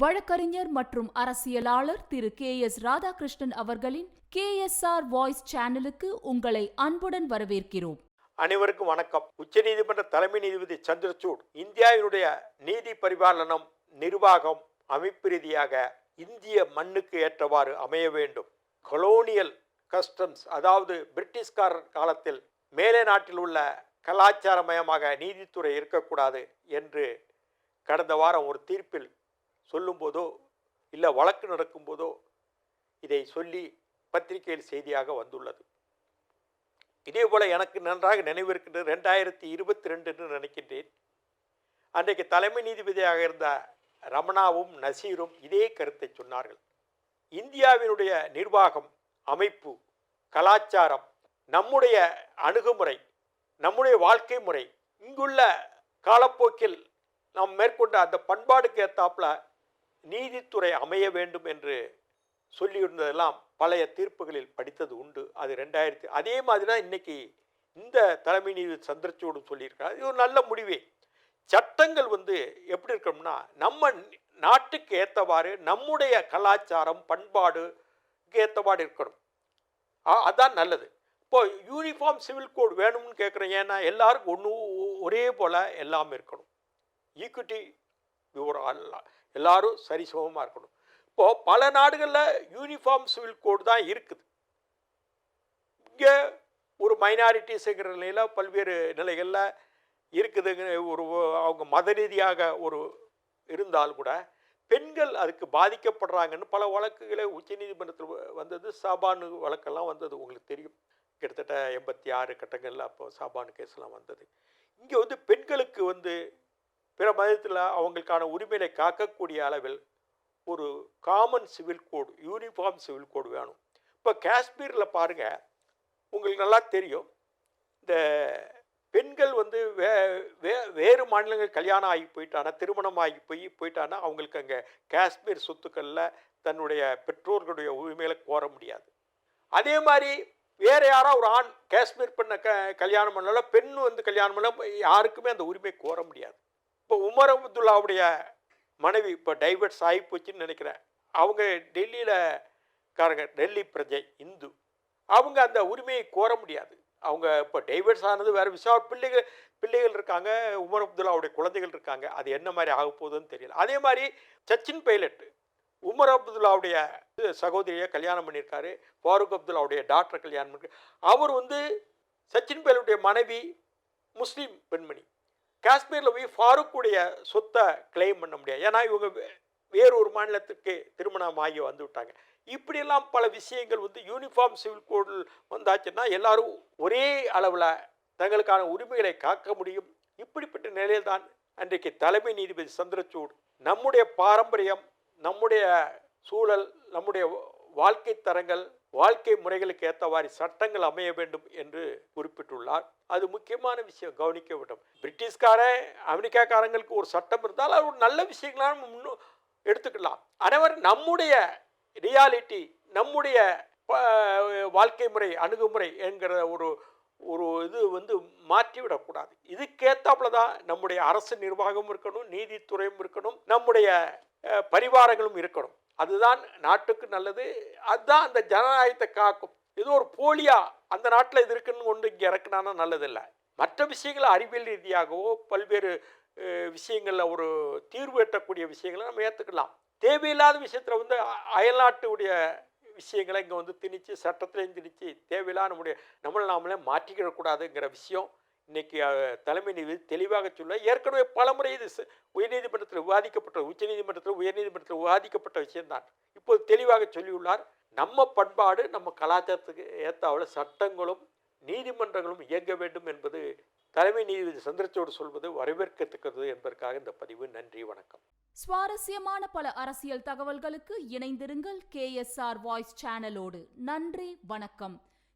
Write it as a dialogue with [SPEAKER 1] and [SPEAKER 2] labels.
[SPEAKER 1] வழக்கறிஞர் மற்றும் அரசியலாளர் திரு கே எஸ் ராதாகிருஷ்ணன் அவர்களின் கே எஸ் ஆர் வாய்ஸ் சேனலுக்கு உங்களை அன்புடன் வரவேற்கிறோம்.
[SPEAKER 2] அனைவருக்கும் வணக்கம். உச்சநீதிமன்ற தலைமை நீதிபதி சந்திரசூட் இந்தியாவினுடைய நீதி பரிபாலனம் நிர்வாகம் அமைப்பு ரீதியாக இந்திய மண்ணுக்கு ஏற்றவாறு அமைய வேண்டும். கொலோனியல் கஸ்டம்ஸ் அதாவது பிரிட்டிஷ்காரர் காலத்தில் மேலே நாட்டில் உள்ள கலாச்சாரமயமாக நீதித்துறை இருக்கக்கூடாது என்று கடந்த வாரம் ஒரு தீர்ப்பில் சொல்லும்போதோ இல்லை வழக்கு நடக்கும்போதோ இதை சொல்லி பத்திரிகையில் செய்தியாக வந்துள்ளது. இதே போல் எனக்கு நன்றாக நினைவிருக்கின்ற ரெண்டாயிரத்தி இருபத்தி ரெண்டு என்று நினைக்கின்றேன். அன்றைக்கு தலைமை நீதிபதியாக இருந்த ரமணாவும் நசீரும் இதே கருத்தை சொன்னார்கள். இந்தியாவினுடைய நிர்வாகம் அமைப்பு கலாச்சாரம் நம்முடைய அணுகுமுறை நம்முடைய வாழ்க்கை முறை இங்குள்ள காலப்போக்கில் நாம் மேற்கொண்ட அந்த பண்பாடுக்கு ஏற்றாப்புல நீதித்துறை அமைய வேண்டும் என்று சொல்லியிருந்ததெல்லாம் பழைய தீர்ப்புகளில் படித்தது உண்டு. அது ரெண்டாயிரத்தி அதே மாதிரி தான் இன்னைக்கு இந்த தலைமை நீதி சந்திரச்சூடு சொல்லியிருக்காரு இது ஒரு நல்ல முடிவே. சட்டங்கள் வந்து எப்படி இருக்கணும்னா நம்ம நாட்டுக்கு ஏற்றவாறு நம்முடைய கலாச்சாரம் பண்பாடுக்கு ஏற்றவாறு இருக்கணும். அதான் நல்லது. இப்போ யூனிஃபார்ம் சிவில் கோட் வேணும்னு கேட்குறேன் ஏன்னா எல்லாருக்கும் ஒன்று ஒரே போல் எல்லாம் இருக்கணும். ஈக்குட்டி எல்லாரும் சரிசமமாக இருக்கணும். இப்போது பல நாடுகளில் யூனிஃபார்ம் சிவில் கோட் தான் இருக்குது. இங்கே ஒரு மைனாரிட்டிஸுங்கிற நிலையில் பல்வேறு நிலைகளில் இருக்குதுங்க ஒரு அவங்க மத ரீதியாக ஒரு இருந்தால் கூட பெண்கள் அதுக்கு பாதிக்கப்படுறாங்கன்னு பல வழக்குகளை உச்சநீதிமன்றத்தில் வந்தது. சாபானு வழக்கெல்லாம் வந்தது. உங்களுக்கு தெரியும். கிட்டத்தட்ட எண்பத்தி ஆறு கட்டங்களில் அப்போ சாபானு கேஸ்லாம் வந்தது. இங்கே வந்து பெண்களுக்கு வந்து பிற மதத்தில் அவங்களுக்கான உரிமையை காக்கக்கூடிய அளவில் ஒரு common civil code uniform civil code வேணும். இப்போ காஷ்மீரில் பாருங்கள் உங்களுக்கு நல்லா தெரியும். இந்த பெண்கள் வந்து வே வே வேறு மாநிலங்கள் கல்யாணம் ஆகி போயிட்டானா திருமணம் ஆகி போய் போயிட்டானா அவங்களுக்கு அங்கே காஷ்மீர் சொத்துக்களில் தன்னுடைய பெற்றோர்களுடைய உரிமைகளை கோர முடியாது. அதே மாதிரி வேறு யாரோ ஒரு ஆண் காஷ்மீர் பெண்ணை க கல்யாணம் பண்ணாலும் பெண் வந்து கல்யாணம் பண்ண யாருக்குமே அந்த உரிமை கோர முடியாது. இப்போ உமர் அப்துல்லாவுடைய மனைவி இப்போ டைவர்ட்ஸ் ஆகி போச்சுன்னு நினைக்கிறேன். அவங்க டெல்லியில் காரங்க டெல்லி பிரஜை இந்து. அவங்க அந்த உரிமையை கோர முடியாது. அவங்க இப்போ டைவர்ஸ் ஆனது வேறு விஷயம். பிள்ளைகள் பிள்ளைகள் இருக்காங்க உமர் அப்துல்லாவுடைய குழந்தைகள் இருக்காங்க. அது என்ன மாதிரி ஆக போகுதுன்னு தெரியல. அதே மாதிரி சச்சின் பைலட் உமர் அப்துல்லாவுடைய சகோதரியை கல்யாணம் பண்ணியிருக்காரு. ஃபாரூக் அப்துல்லாவுடைய டாக்டர் கல்யாணம் பண்ணி அவர் வந்து சச்சின் பைலட்டுடைய மனைவி முஸ்லீம் பெண்மணி. காஷ்மீரில் போய் ஃபாரூக்குடைய சொத்தை கிளைம் பண்ண முடியாது. ஏன்னா இவங்க வே- வேறொரு மாநிலத்துக்கு திருமணம் ஆகி வந்து விட்டாங்க. இப்படியெல்லாம் பல விஷயங்கள் வந்து யூனிஃபார்ம் சிவில் கோடு வந்தாச்சுன்னா எல்லாரும் ஒரே அளவில் தங்களுக்கான உரிமைகளை காக்க முடியும். இப்படிப்பட்ட நிலையில்தான் அன்றைக்கு தலைமை நீதிபதி சந்திரசூட் நம்முடைய பாரம்பரியம் நம்முடைய சூழல் நம்முடைய வாழ்க்கை தரங்கள் வாழ்க்கை முறைகளுக்கு ஏற்றவாறு சட்டங்கள் அமைய வேண்டும் என்று குறிப்பிட்டுள்ளார். அது முக்கியமான விஷயம். கவனிக்க வேண்டும். பிரிட்டிஷ்காரன் அமெரிக்காக்காரங்களுக்கு ஒரு சட்டம் இருந்தால் அது ஒரு நல்ல விஷயங்களாக முன்னும் எடுத்துக்கலாம். அனைவர் நம்முடைய ரியாலிட்டி நம்முடைய வாழ்க்கை முறை அணுகுமுறை என்கிற ஒரு ஒரு இது வந்து மாற்றிவிடக்கூடாது இதுக்கேற்றாப்புல தான் நம்முடைய அரசு நிர்வாகம் இருக்கணும் நீதித்துறையும் இருக்கணும் நம்முடைய பரிவாரங்களும் இருக்கணும். அதுதான் நாட்டுக்கு நல்லது. அதுதான் அந்த ஜனநாயகத்தை காக்கும். ஏதோ ஒரு போலியா அந்த நாட்டில் இது இருக்குன்னு கொண்டு இங்கே இறக்குனானா நல்லதில்லை. மற்ற விஷயங்களை அறிவியல் ரீதியாகவோ பல்வேறு விஷயங்களில் ஒரு தீர்வு எட்டக்கூடிய விஷயங்களை நம்ம ஏற்றுக்கலாம் தேவையில்லாத விஷயத்தில் வந்து அயல்நாட்டுடைய விஷயங்களை இங்கே வந்து திணித்து சட்டத்திலையும் திணித்து தேவையில்லாத நம்முடைய நம்மளை நாமளே மாற்றிக்கிடக்கூடாதுங்கிற விஷயம் இன்னைக்கு தலைமை நீதிபதி தெளிவாக சொல்ல ஏற்கனவே பலமுறை இது உயர்நீதிமன்றத்தில் விவாதிக்கப்பட்ட உச்சநீதிமன்றத்தில் உயர்நீதிமன்றத்தில் விவாதிக்கப்பட்ட விஷயம்தான். இப்போது தெளிவாக சொல்லியுள்ளார் நம்ம பண்பாடு நம்ம கலாச்சாரத்துக்கு ஏற்றாவில் சட்டங்களும் நீதிமன்றங்களும் இயங்க வேண்டும் என்பது தலைமை நீதிபதி சந்திரச்சோடு சொல்வது வரவேற்கத்தக்கது என்பதற்காக இந்த பதிவு. நன்றி வணக்கம்.
[SPEAKER 1] சுவாரஸ்யமான பல அரசியல் தகவல்களுக்கு இணைந்திருங்கள் கே எஸ் ஆர் வாய்ஸ் சேனலோடு. நன்றி வணக்கம்.